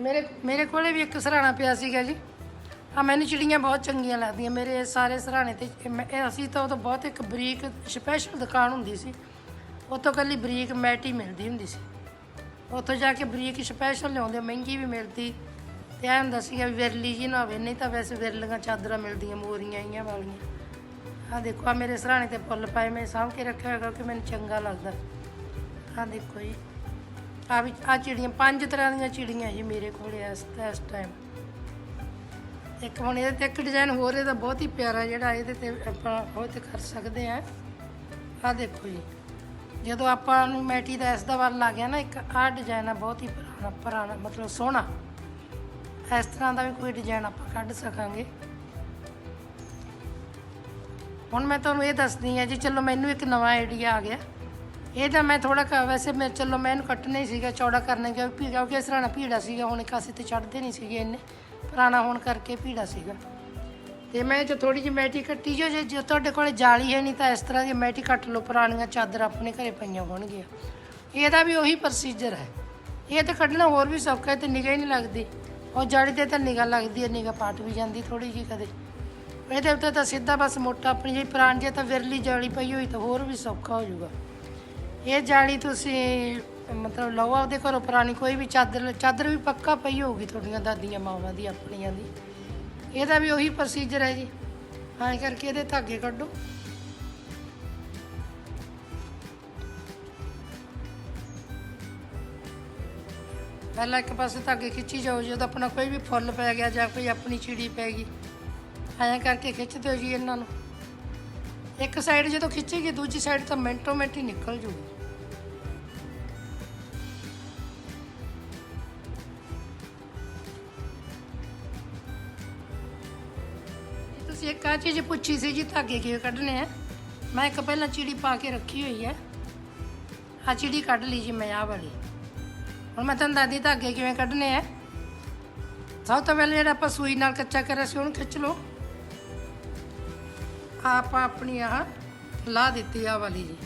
ਮੇਰੇ ਮੇਰੇ ਕੋਲੇ ਵੀ ਇੱਕ ਸਰਾਣਾ ਪਿਆ ਸੀਗਾ ਜੀ। ਆ ਮੈਨੂੰ ਚਿੜੀਆਂ ਬਹੁਤ ਚੰਗੀਆਂ ਲੱਗਦੀਆਂ। ਮੇਰੇ ਇਹ ਸਾਰੇ ਸਰਾਣੇ ਤੇ ਮੈਂ- ਇਹ ਅਸੀਂ ਤਾਂ ਉਹ ਤੋਂ ਬਹੁਤ ਇੱਕ ਬਰੀਕ ਸਪੈਸ਼ਲ ਦੁਕਾਨ ਹੁੰਦੀ ਸੀ। ਉੱਥੋਂ ਕੱਲੀ ਬਰੀਕ ਮੈਟੀ ਮਿਲਦੀ ਹੁੰਦੀ ਸੀ। ਉੱਥੋਂ ਜਾ ਕੇ ਬਰੀਕ ਸਪੈਸ਼ਲ ਲਿਆਉਂਦੇ, ਮਹਿੰਗੀ ਵੀ ਮਿਲਦੀ। ਤੇ ਐਂ ਹੁੰਦਾ ਸੀਗਾ ਵੀ ਵਿਰਲੀ ਜੀ ਨਾ ਹੋਵੇ, ਨਹੀਂ ਤਾਂ ਵੈਸੇ ਵਿਰਲੀਆਂ ਚਾਦਰਾਂ ਮਿਲਦੀਆਂ, ਮੋਰੀਆਂ ਆਈਆਂ ਵਾਲੀਆਂ। ਆ ਦੇਖੋ ਆ ਮੇਰੇ ਸਰਾਣੇ ਤੇ ਫੁੱਲ ਪਾਏ, ਮੈਂ ਸਾਂਭ ਕੇ ਰੱਖਿਆ ਹੋਇਆ ਕਿਉਂਕਿ ਮੈਨੂੰ ਚੰਗਾ ਲੱਗਦਾ। ਆ ਦੇਖੋ ਜੀ। ਆ ਵੀ ਆ ਚਿੜੀਆਂ, ਪੰਜ ਤਰ੍ਹਾਂ ਦੀਆਂ ਚਿੜੀਆਂ ਜੀ ਮੇਰੇ ਕੋਲ ਇਸ ਇਸ ਟਾਈਮ ਇੱਕ ਹੁਣ ਇਹਦੇ ਤੇ ਇੱਕ ਡਿਜ਼ਾਈਨ ਹੋਰ, ਇਹਦਾ ਬਹੁਤ ਹੀ ਪਿਆਰਾ ਜਿਹੜਾ ਇਹਦੇ ਤੇ ਆਪਾਂ ਉਹ ਤੇ ਕਰ ਸਕਦੇ ਆ। ਆ ਦੇਖੋ ਜੀ, ਜਦੋਂ ਆਪਾਂ ਨੂੰ ਮੈਟੀ ਦਾ ਇਸ ਦਾ ਵੱਲ ਲੱਗ ਗਿਆ ਨਾ, ਇੱਕ ਆਹ ਡਿਜ਼ਾਈਨ ਆ ਬਹੁਤ ਹੀ ਪੁਰਾਣਾ ਪੁਰਾਣਾ, ਮਤਲਬ ਸੋਹਣਾ। ਇਸ ਤਰ੍ਹਾਂ ਦਾ ਵੀ ਕੋਈ ਡਿਜ਼ਾਈਨ ਆਪਾਂ ਕੱਢ ਸਕਾਂਗੇ। ਹੁਣ ਮੈਂ ਤੁਹਾਨੂੰ ਇਹ ਦੱਸਦੀ ਆ ਜੀ, ਚਲੋ ਮੈਨੂੰ ਇੱਕ ਨਵਾਂ ਆਈਡੀਆ ਆ ਗਿਆ। ਇਹ ਤਾਂ ਮੈਂ ਥੋੜਾ ਕ ਵੈਸੇ ਮੈਂ ਚਲੋ ਮੈਂ ਇਹਨੂੰ ਕੱਟਣਾ ਹੀ ਸੀਗਾ ਚੌੜਾ ਕਰਨਾ ਕਿਉਂਕਿ ਕਿਉਂਕਿ ਇਸ ਤਰ੍ਹਾਂ ਭੀੜਾ ਸੀਗਾ, ਹੁਣ ਕਾਸੇ ਤੇ ਚੜਦੇ ਨਹੀਂ ਸੀਗੇ ਇੰਨੇ, ਪੁਰਾਣਾ ਹੋਣ ਕਰਕੇ ਭੀੜਾ ਸੀਗਾ। ਤੇ ਮੈਂ ਜੋ ਥੋੜੀ ਜਿਹੀ ਮੈਟੀ ਕੱਟੀ, ਜੋ ਜੇ ਜੇ ਤੁਹਾਡੇ ਕੋਲੇ ਜਾਲੀ ਹੈ ਨਹੀਂ ਤਾਂ ਇਸ ਤਰ੍ਹਾਂ ਦੀ ਮੈਟੀ ਕੱਟ ਲਓ, ਪੁਰਾਣੀਆਂ ਚਾਦਰ ਆਪਣੇ ਘਰੇ ਪਈਆਂ ਹੋਣਗੀਆਂ। ਇਹਦਾ ਵੀ ਉਹੀ ਪ੍ਰੋਸੀਜਰ ਹੈ। ਇਹ ਤਾਂ ਕੱਢਣਾ ਹੋਰ ਵੀ ਸੌਖਾ ਹੈ, ਤੇ ਨਿਗਾਹ ਹੀ ਨਹੀਂ ਲੱਗਦੀ। ਉਹ ਜੜੀ ਤੇ ਤਾਂ ਨਿਗਾਹ ਲੱਗਦੀ ਹੈ, ਨਿਗਾਹ ਪਾਟ ਵੀ ਜਾਂਦੀ ਥੋੜੀ ਜਿਹੀ ਕਦੇ। ਇਹਦੇ ਉੱਤੇ ਤਾਂ ਸਿੱਧਾ ਬਸ ਮੋਟਾ ਆਪਣੀ ਜਿਹੀ ਪੁਰਾਣੀ ਜੇ ਤਾਂ ਵਿਰਲੀ ਜਾਲੀ ਪਈ ਹੋਈ ਤਾਂ ਹੋਰ ਵੀ ਸੌਖਾ ਹੋ ਜਾਊਗਾ। ਇਹ ਜਾਲੀ ਤੁਸੀਂ, ਮਤਲਬ ਲਓ ਆਪਦੇ ਘਰੋਂ ਪੁਰਾਣੀ ਕੋਈ ਵੀ ਚਾਦਰ ਚਾਦਰ ਵੀ ਪੱਕਾ ਪਈ ਹੋਊਗੀ ਤੁਹਾਡੀਆਂ ਦਾਦੀਆਂ ਮਾਵਾਂ ਦੀ, ਆਪਣੀਆਂ ਦੀ। ਇਹਦਾ ਵੀ ਉਹੀ ਪ੍ਰੋਸੀਜਰ ਹੈ ਜੀ। ਐਂ ਕਰਕੇ ਇਹਦੇ ਧਾਗੇ ਕੱਢੋ। ਪਹਿਲਾਂ ਇੱਕ ਪਾਸੇ ਧਾਗੇ ਖਿੱਚੀ ਜਾਓ ਜਦੋਂ ਆਪਣਾ ਕੋਈ ਵੀ ਫੁੱਲ ਪੈ ਗਿਆ ਜਾਂ ਕੋਈ ਆਪਣੀ ਚਿੜੀ ਪੈ ਗਈ। ਐਂ ਕਰਕੇ ਖਿੱਚ ਦਿਓ ਜੀ ਇਹਨਾਂ ਨੂੰ। ਇੱਕ ਸਾਈਡ ਜਦੋਂ ਖਿੱਚੇਗੀ, ਦੂਜੀ ਸਾਈਡ ਤਾਂ ਮਿੰਟੋ ਮਿੰਟ ਹੀ ਨਿਕਲ ਜੂਗੀ। ਤੁਸੀਂ ਇੱਕ ਆ ਚੀਜ਼ ਪੁੱਛੀ ਸੀ ਜੀ ਧਾਗੇ ਕਿਵੇਂ ਕੱਢਣੇ ਆ? ਮੈਂ ਇੱਕ ਪਹਿਲਾਂ ਚਿੜੀ ਪਾ ਕੇ ਰੱਖੀ ਹੋਈ ਹੈ ਆ ਚਿੜੀ ਕੱਢ ਲਈ ਜੀ ਮੈਂ ਆਹ ਵਾਲੀ। ਹੁਣ ਮੈਂ ਤੁਹਾਨੂੰ ਦੱਸਦੀ ਧਾਗੇ ਕਿਵੇਂ ਕੱਢਣੇ ਆ। ਸਭ ਤੋਂ ਪਹਿਲਾਂ ਜਿਹੜਾ ਆਪਾਂ ਸੂਈ ਨਾਲ ਕੱਚਾ ਕਰਿਆ ਸੀ, ਉਹਨੂੰ ਖਿੱਚ ਲਓ। ਆਪਾਂ ਆਪਣੀ ਆਹ ਲਾ ਦਿੱਤੀ ਆ ਵਾਲੀ ਜੀ।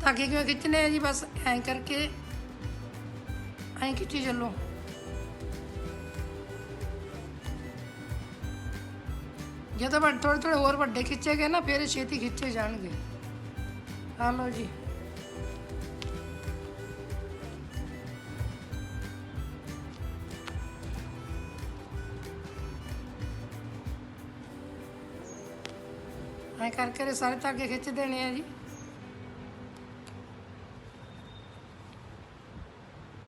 ਧਾਗੇ ਕਿਵੇਂ ਖਿੱਚਣੇ ਆ ਜੀ, ਬਸ ਐਂ ਕਰਕੇ, ਐਂ ਖਿੱਚੀ ਚੱਲੋ। ਜਦੋਂ ਵੱਡ ਥੋੜੇ ਥੋੜੇ ਹੋਰ ਵੱਡੇ ਖਿੱਚੇ ਗਏ ਨਾ, ਫਿਰ ਇਹ ਛੇਤੀ ਖਿੱਚੇ ਜਾਣਗੇ। ਆ ਲਓ ਜੀ। ਐਂ ਕਰਕੇ ਸਾਰੇ ਧਾਗੇ ਖਿੱਚ ਦੇਣੇ ਆ ਜੀ।